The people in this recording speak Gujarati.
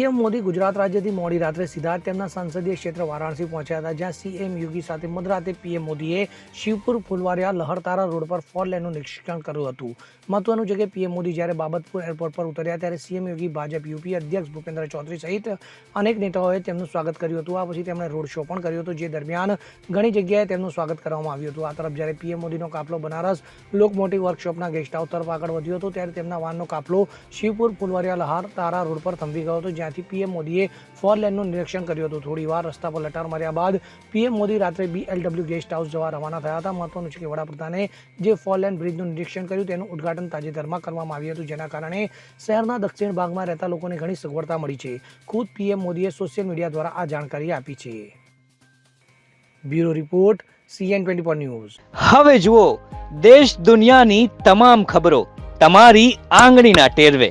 પીએમ મોદી ગુજરાત રાજ્યથી મોડી રાત્રે સીધા તેમના સંસદીય ક્ષેત્ર વારાણસી પહોંચ્યા હતા, જ્યાં સીએમ યોગી સાથે મધરાતે પીએમ મોદીએ શિવપુર ફુલવારિયા લહરતારા રોડ પર ફોર લેનનું નિરીક્ષણ કર્યું હતું. મહત્વનું છે કે પીએમ મોદી જ્યારે બાબતપુર એરપોર્ટ પર ઉતર્યા ત્યારે સીએમ યોગી ભાજપ, યુપી અધ્યક્ષ ભૂપેન્દ્ર ચૌધરી સહિત અનેક નેતાઓએ તેમનું સ્વાગત કર્યું હતું. આ પછી તેમણે રોડ શો પણ કર્યો હતો, જે દરમિયાન ઘણી જગ્યાએ તેમનું સ્વાગત કરવામાં આવ્યું હતું. આ તરફ જ્યારે પીએમ મોદીનો કાફલો બનારસ લોકમોટી વર્કશોપના ગેસ્ટ હાઉસ તરફ આગળ વધ્યો હતો, ત્યારે તેમના વાનનો કાફલો શિવપુર ફુલવારિયા લહાર તારા રોડ પર થંભી ગયો હતો જ્યાંથી પીએમ મોદીએ ફોર લેનનું નિરીક્ષણ કર્યું હતું. થોડી વાર રસ્તા પર લટાર માર્યા બાદ પીએમ મોદી રાત્રે બીએલડબ્લ્યુ ગેસ્ટ હાઉસ જવા રવાના થયા હતા. મહત્વનું છે કે વડાપ્રધાને જે ફોર લેન બ્રિજનું નિરીક્ષણ કર્યું તેનું ઉદઘાટન તાજેતરમાં કરવામાં આવ્યું હતું. જેના કારણે શહેરના દક્ષિણ ભાગમાં રહેતા લોકોને ઘણી સગવડતા મળી છે. ખુદ પીએમ મોદીએ સોશિયલ મીડિયા દ્વારા આ જાણકારી આપી છે. Bureau report CN twenty four news. હવે જુઓ, દેશ દુનિયાની તમામ ખબરો તમારી આંગળીના ટેરવે.